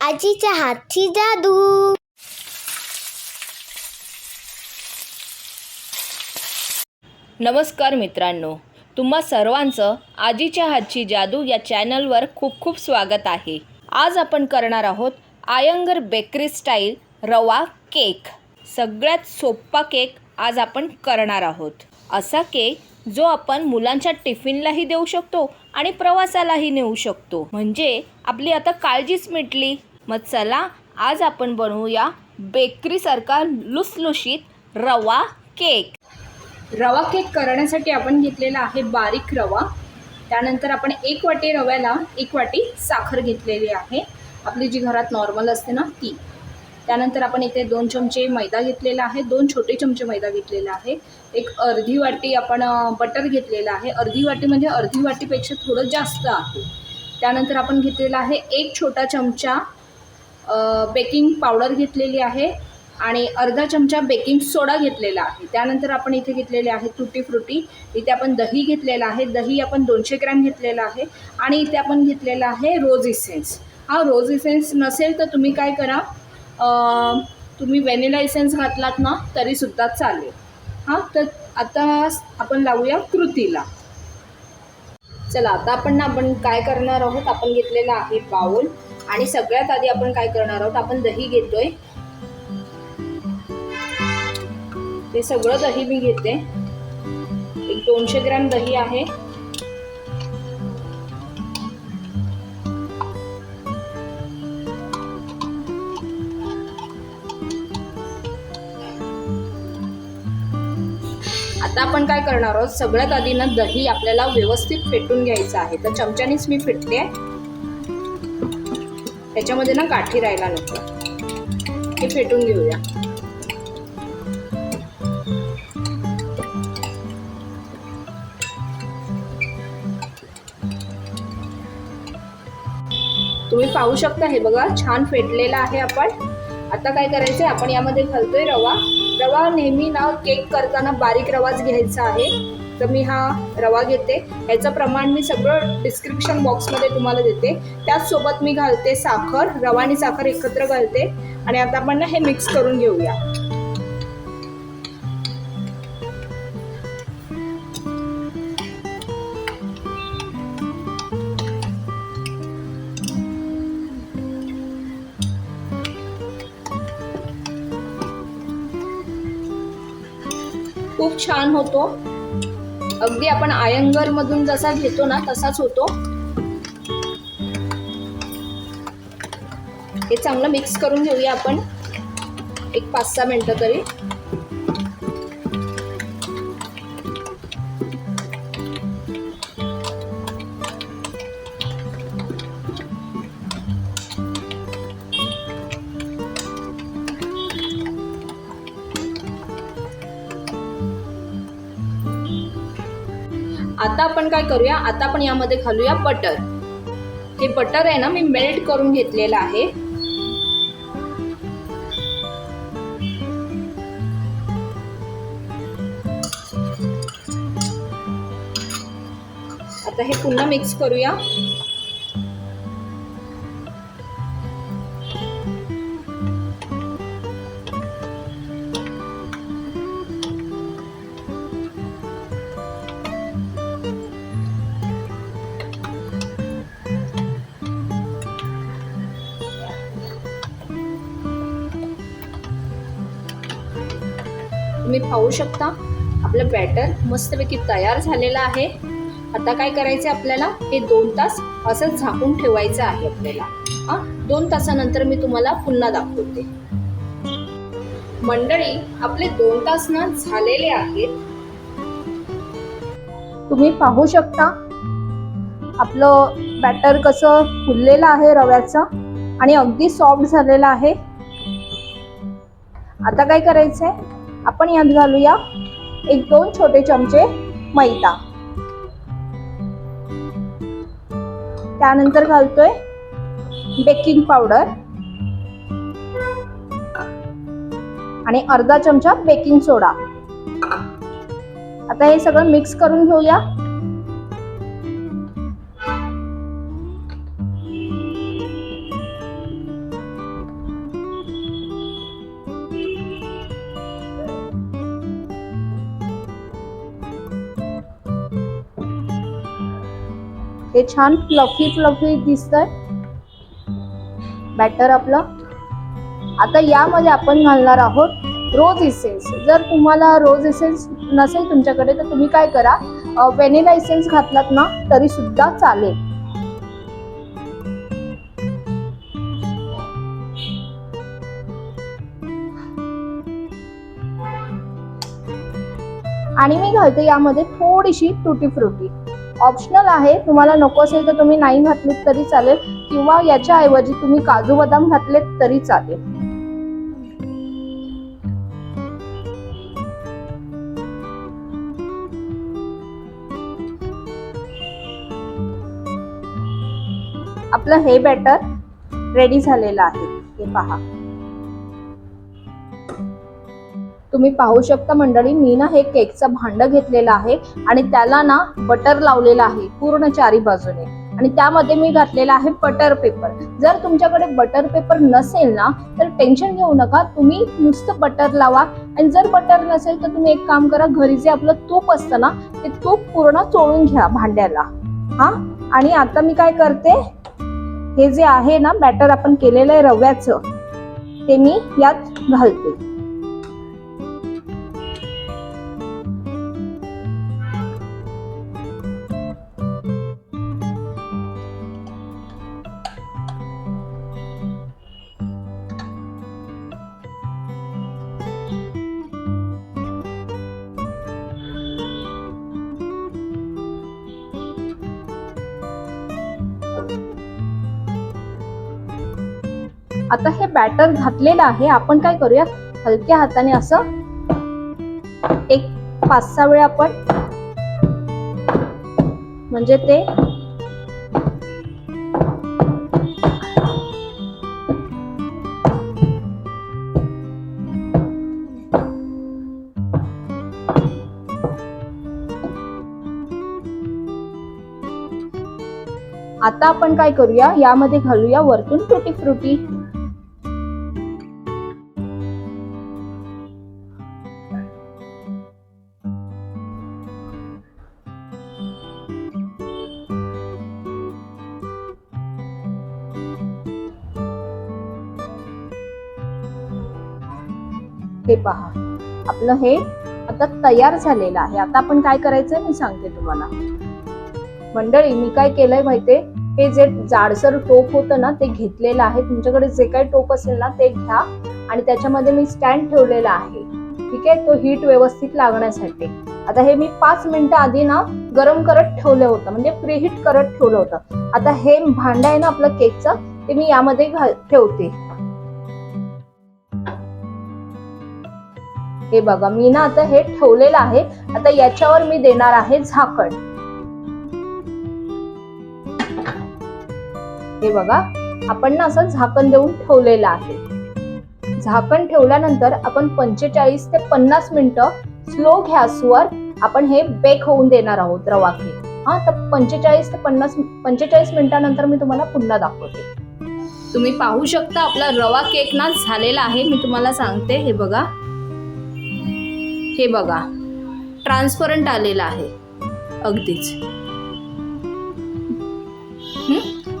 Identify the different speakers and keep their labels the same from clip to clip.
Speaker 1: आजीच्या हातची जादू.
Speaker 2: नमस्कार मित्रांनो तुम्हा सर्वांचं आजीच्या हातची जादू या चॅनलवर खूप खूप स्वागत आहे. आज आपण करणार आहोत Iyengar bakery style rava cake. सगळ्यात सोप्पा केक आज आपण करणार आहोत. असा केक जो आपण मुलांच्या टिफिनलाही देऊ शकतो आणि प्रवासालाही नेऊ शकतो. म्हणजे आपली आता काळजीच मिटली. मग चला आज आपण बनवूया बेकरीसारखा लुसलुशीत रवा केक.
Speaker 3: रवा केक करण्यासाठी आपण घेतलेला आहे बारीक रवा. त्यानंतर आपण एक वाटी रव्याला एक वाटी साखर घेतलेली आहे. आपली जी घरात नॉर्मल असते ना ती. त्यानंतर आपण इथे दोन चमचे मैदा घेतलेला आहे दोन छोटे चमचे मैदा घेतलेला आहे. एक अर्धी वाटी आपण बटर घेतलेलं आहे. अर्धी वाटी म्हणजे अर्धी वाटीपेक्षा थोडं जास्त आहे. त्यानंतर आपण घेतलेला आहे एक छोटा चमचा बेकिंग पावडर घेतलेली आहे आणि अर्धा चमचा बेकिंग सोडा घेतलेला आहे. त्यानंतर आपण इथे घेतलेले आहे तुटी फ्रुटी. इथे आपण दही घेतलेलं आहे. दही आपण दोनशे ग्रॅम घेतलेलं आहे आणि इथे आपण घेतलेला आहे रोज इसेन्स. हा रोज इसेन्स नसेल तर तुम्ही काय करा तुम्ही व्हॅनिला इसेन्स घातलात ना तरीसुद्धा चालेल. हां तर आता आपण लावूया कृतीला. चला आता आपण ना आपण काय करणार आहोत? आपण घेतलेला आहे बाऊल आणि सगळ्यात आधी आपण काय करणार आहोत? आपण दही घेतोय. ते सगळं दही मी घेते. एक दोनशे ग्रॅम दही आहे. आता आपण काय करणार आहोत? सगळ्यात आधी ना दही आपल्याला व्यवस्थित फेटून घ्यायचं आहे. तर चमच्यानीच मी फेटते. त्याच्यामध्ये ना काठी राहायला नको. हे फेटून घेऊया. तुम्ही पाहू शकता हे बघा छान फेटलेलं आहे आपण. आता काय करायचं आहे आपण यामध्ये घालतोय रवा. रवा नेहमी ना केक करताना बारीक रवाच घ्यायचा आहे. तर मी हा रवा घेते. ह्याचं प्रमाण मी सगळं डिस्क्रिप्शन बॉक्समध्ये तुम्हाला देते. त्याचसोबत मी घालते साखर. रवा आणि साखर एकत्र घालते. आणि आता आपण ना हे मिक्स करून घेऊया. खूप छान होतो. अगदी आपण आयंगर मधून जसा घेतो ना तसाच होतो. हे चांगलं मिक्स करून घेऊया आपण. एक पाच सहा मिनटं तरी. आता आपण काय करूया? आता आपण यामध्ये घालूया बटर. हे बटर आहे ना मी मेल्ट करून घेतलेलं आहे. आता हे पुन्हा मिक्स करूया. तुम्ही पाहू शकता. आपलं बॅटर मस्तपैकी तयार झालेलं आहे. आता काय करायचं आपल्याला? हे दोन तास असं झाकून ठेवायचं आहे आपल्याला. हां? दोन तासानंतर मी तुम्हाला पुन्हा दाखवते. मंडळी आपले दोन तास ना झालेले आहेत. तुम्ही पाहू शकता. आपलं बॅटर कसं फुललेलं आहे रव्याचं आणि अगदी सॉफ्ट झालेलं आहे. आता काय करायचंय? आपण यात घालूया एक दोन छोटे चमचे मैदा. त्यानंतर घालतोय बेकिंग पावडर आणि अर्धा चमचा बेकिंग सोडा आता हे सगळं मिक्स करून घेऊया. हे छान फ्लफी फ्लफी दिसतंय. बॅटर आपलं. आता यामध्ये आपण घालणार आहोत रोज इसेन्स जर तुम्हाला रोज इसेन्स नसेल तुमच्याकडे तर तुम्ही काय करा व्हॅनिला इसेन्स घातलात ना तरी सुद्धा चालेल. आणि मी घालते यामध्ये थोडीशी तुटी फ्रुटी ऑप्शनल आहे. तुम्हाला नको असेल तर तुम्ही नाही घातलीत तरी चालेल. किंवा याच्या ऐवजी तुम्ही काजू बदाम घातलेत तरी चालेल. आपलं हे बॅटर रेडी झालेलं आहे. हे पहा. तुम्ही पाहू शकता मंडळी मी ना हे केकचं भांड घेतलेलं आहे आणि त्याला ना बटर लावलेलं आहे पूर्ण चारी बाजूने. आणि त्यामध्ये मी घातलेला आहे बटर पेपर. जर तुमच्याकडे बटर पेपर नसेल ना तर टेन्शन घेऊ नका तुम्ही नुसतं बटर लावा. आणि जर बटर नसेल तर तुम्ही एक काम करा घरी जे आपलं तूप असतं ना ते तूप पूर्ण चोळून घ्या भांड्याला. हा? आणि आता मी काय करते हे जे आहे ना बॅटर आपण केलेलं आहे रव्याचं ते मी यात घालते. आता हे बॅटर घातलेलं आहे. आपण काय करूया? हलक्या हाताने असं एक पाच सहा वेळा आपण म्हणजे ते आता आपण काय करूया? यामध्ये घालूया वरतून फ्रुटी फ्रुटी हे पहा. आपलं हे आता तयार झालेलं आहे. आता आपण काय करायचंय मी सांगते तुम्हाला. मंडळी मी काय केलंय माहितीये? हे जे जाडसर टोप होतं ना ते घेतलेलं आहे. तुमच्याकडे जे काही टोप असेल ना ते घ्या. आणि त्याच्यामध्ये मी स्टँड ठेवलेला आहे. ठीक आहे? तो हीट व्यवस्थित लागण्यासाठी. आता हे मी पाच मिनिटं आधी ना गरम करत ठेवलं होतं. म्हणजे प्रीहीट करत ठेवलं होतं. आता हे भांड आहे ना आपलं केकचं ते मी यामध्ये ठेवते. हे बघा मी ना आता हे ठेवलेलं आहे. आता याच्यावर मी देणार आहे झाकण. हे बघा आपण ना असं झाकण देऊन ठेवलेलं आहे. झाकण ठेवल्यानंतर आपण पंचेचाळीस ते पन्नास मिनिटं स्लो गॅसवर आपण हे बेक होऊन देणार आहोत रवा केक हा तर पंचेचाळीस ते पन्नास पंचेचाळीस मिनिटानंतर मी तुम्हाला पुन्हा दाखवते.
Speaker 2: तुम्ही पाहू शकता आपला रवा केक ना झालेला आहे. मी तुम्हाला सांगते हे बघा. हे बघा. ट्रान्सपरंट आलेला आहे. अगदीच.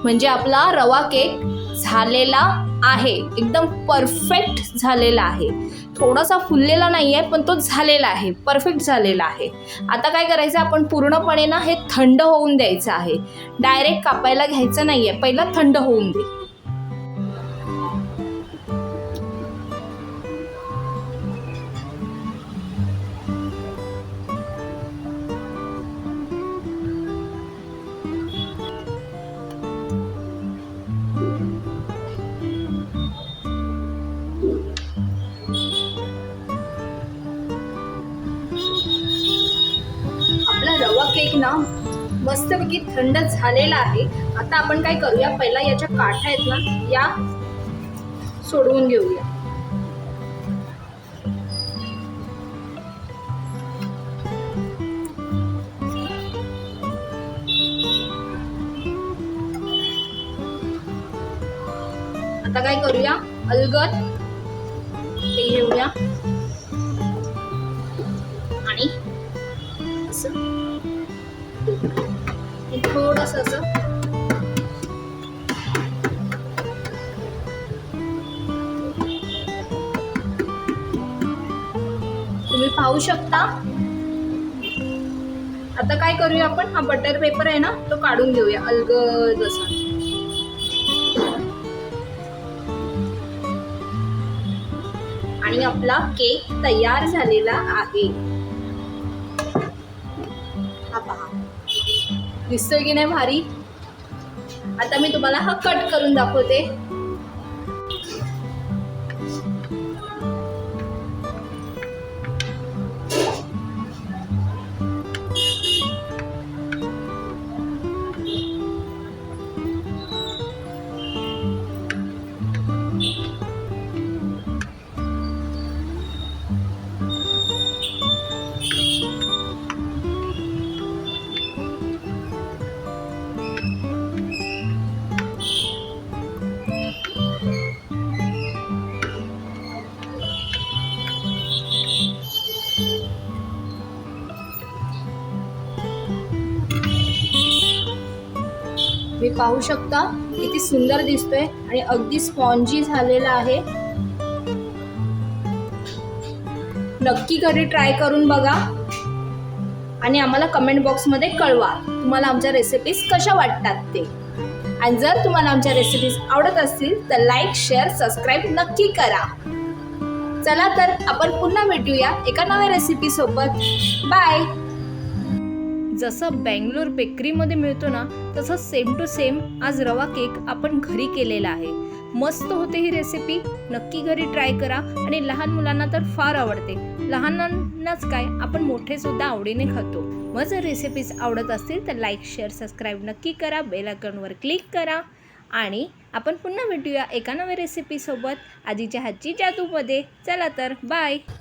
Speaker 2: म्हणजे आपला रवा केक झालेला आहे. एकदम परफेक्ट झालेला आहे. थोडासा फुललेला नाही आहे पण तो झालेला आहे. परफेक्ट झालेला आहे. आता काय करायचं? आपण पूर्णपणे ना हे थंड होऊन द्यायचं आहे. डायरेक्ट कापायला घ्यायचं नाही आहे पहिला थंड होऊन दे. केक ना मस्तपैकी थंड झालेला आहे. आता आपण काय करूया? पहिला याच्या काठा आहेत ना या सोडवून घेऊया. आता काय करूया? अलगद ते घेऊया. आणि असं.
Speaker 3: थोडस असं. तुम्ही पाहू शकता. आता काय करूया आपण? हा बटर पेपर आहे ना तो काढून घेऊया. अलगद असा. आणि आपला केक तयार झालेला आहे. दिसतोय की नाही भारी? आता मी तुम्हाला हा कट करून दाखवते. पाहू शकता. किती सुंदर दिसतोय आणि अगदी स्पॉन्जी झालेला आहे. नक्की घरी ट्राय करून बघा. आणि आम्हाला कमेंट बॉक्समध्ये कळवा. तुम्हाला आमच्या रेसिपीज कशा वाटतात ते. आणि जर तुम्हाला आमच्या रेसिपीज आवडत असतील तर लाईक शेअर सबस्क्राईब नक्की करा. चला तर आपण पुन्हा भेटूया एका नव्या रेसिपीसोबत बाय
Speaker 2: जसं बँगलोर बेकरीमध्ये मिळतो ना तसं सेम टू सेम आज रवा केक आपण घरी केलेला आहे. मस्त होते ही रेसिपी नक्की घरी ट्राय करा आणि लहान मुलांना तर फार आवडते. लहानांनाच काय आपण मोठे सुद्धा आवडीने खातो. मग जर रेसिपीज आवडत असतील तर लाईक शेअर सबस्क्राईब नक्की करा. बेल अकाउंटवर क्लिक करा. आणि आपण पुन्हा भेटूया एका नव्या रेसिपीसोबत आजीच्या हातची जादूमध्ये. चला तर बाय